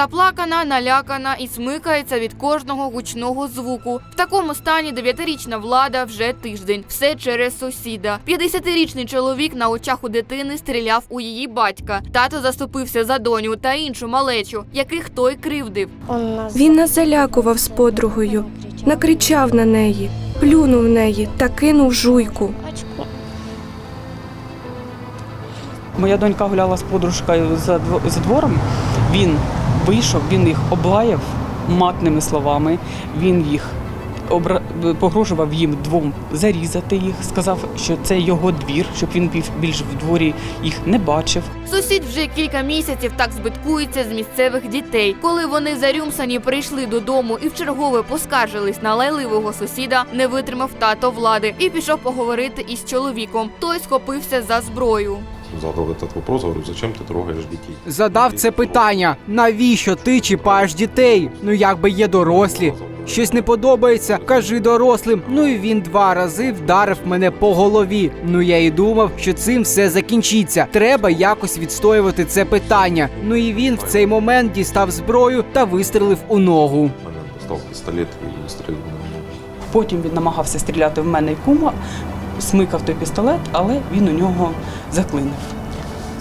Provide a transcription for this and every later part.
Заплакана, налякана і смикається від кожного гучного звуку. В такому стані дев'ятирічна влада вже тиждень. Все через сусіда. 50-річний чоловік на очах у дитини стріляв у її батька. Тато заступився за доню та іншу малечу, яких той кривдив. Він нас залякував з подругою, накричав на неї, плюнув в неї та кинув жуйку. Моя донька гуляла з подружкою за, дво- двором. Він вийшов, він їх облаяв матними словами. Він їх погрожував їм двом зарізати їх, сказав, що це його двір, щоб він більш в дворі їх не бачив. Сусід вже кілька місяців так збиткується з місцевих дітей. Коли вони зарюмсані прийшли додому і вчергове поскаржились на лайливого сусіда, не витримав тато влади і пішов поговорити із чоловіком. Той схопився за зброю. Задал этот вопрос, говорю, зачем ты трогаешь детей? Задав це питання: навіщо ти чіпаєш дітей? Ну якби є дорослі. Щось не подобається, кажи дорослим. Ну і він два рази вдарив мене по голові. Ну я і думав, що цим все закінчиться. Треба якось відстоювати це питання. Ну і він в цей момент дістав зброю та вистрелив у ногу. Момент достал пистолет и стрельнул. Потім він намагався стріляти в мене і кума, смикав той пістолет, але він у нього заклинив.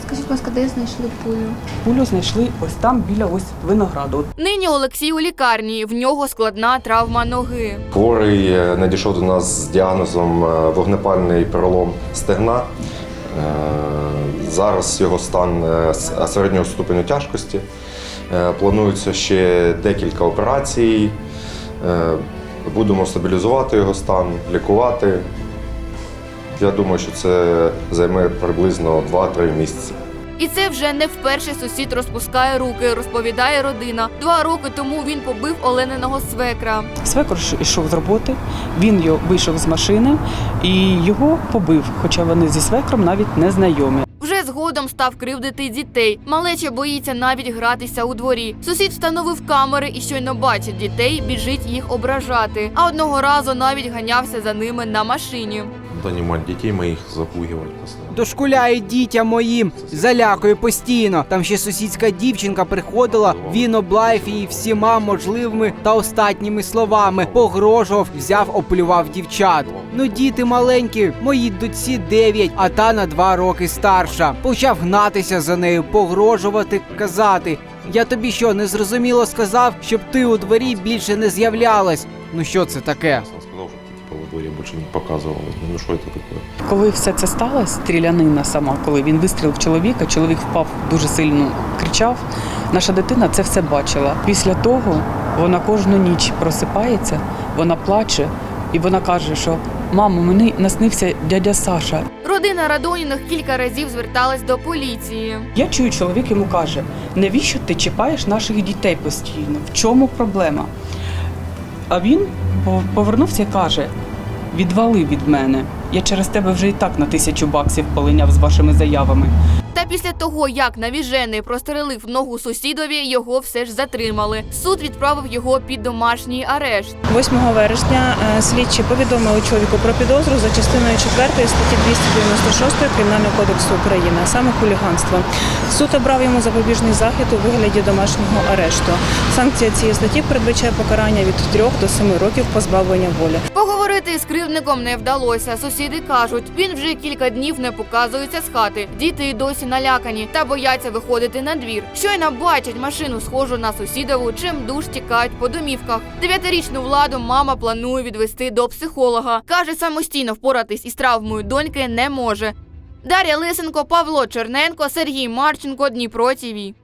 Скажіть, будь ласка, де знайшли пулю? Пулю знайшли ось там біля ось винограду. Нині Олексій у лікарні. В нього складна травма ноги. Хворий е, надійшов до нас з діагнозом е, вогнепальний перелом стегна. Е, Зараз його стан середнього ступеню тяжкості. Планується ще декілька операцій. Будемо стабілізувати його стан, лікувати. Я думаю, що це займе приблизно 2-3 місяці. І це вже не вперше сусід розпускає руки, розповідає родина. Два роки тому він побив Олениного свекра. Свекор йшов з роботи, він його вийшов з машини і його побив, хоча вони зі свекром навіть не знайомі. Вже згодом став кривдити дітей. Малеча боїться навіть гратися у дворі. Сусід встановив камери і щойно бачить дітей, біжить їх ображати. А одного разу навіть ганявся за ними на машині. Донимать детей моих, запугивать постоянно. Дошкуляє дітям моїм, залякує постійно. Там ще сусідська дівчинка приходила, він облаяв її всіма можливими та остатніми словами. Погрожував, взяв, оплював дівчат. Ну, діти маленькі, моїй дочці 9, а та на 2 роки старша. Почав гнатися за нею, погрожувати, казати. Я тобі що, незрозуміло сказав, щоб ти у дворі більше не з'являлась. Ну що це таке? Он сказал, что ты типа во дворе больше не показывалась. Ну что это такое? Коли все це сталося, стрілянина сама, коли він вистрілив в чоловіка, чоловік впав дуже сильно кричав. Наша дитина це все бачила. Після того вона кожну ніч просипається, вона плаче і вона каже, що мамо, мені наснився дядя Саша. Родина Радоніних кілька разів зверталась до поліції. Я чую, чоловік йому каже: навіщо ти чіпаєш наших дітей постійно? В чому проблема? А він по- повернувся і каже: відвали від мене. Я через тебе вже і так на тисячу баксів полиняв з вашими заявами. Та після того, як навіжений прострелив ногу сусідові, його все ж затримали. Суд відправив його під домашній арешт. 8 вересня е, слідчі повідомили чоловіку про підозру за частиною 4 статті 296 Кримінального кодексу України, а саме хуліганство. Суд обрав йому запобіжний захід у вигляді домашнього арешту. Санкція цієї статті передбачає покарання від 3 до 7 років позбавлення волі. Поговорити з кривдником не вдалося. Сусіди кажуть, він вже кілька днів не показується з хати. Діти й досі налякані та бояться виходити на двір. Щойно бачать машину, схожу на сусідову, чим душ тікають по домівках. Дев'ятирічну владу мама планує відвести до психолога. каже, самостійно впоратись із травмою доньки не може. Дар'я Лисенко, Павло Черненко, Сергій Марченко, Дніпро ТІВІ.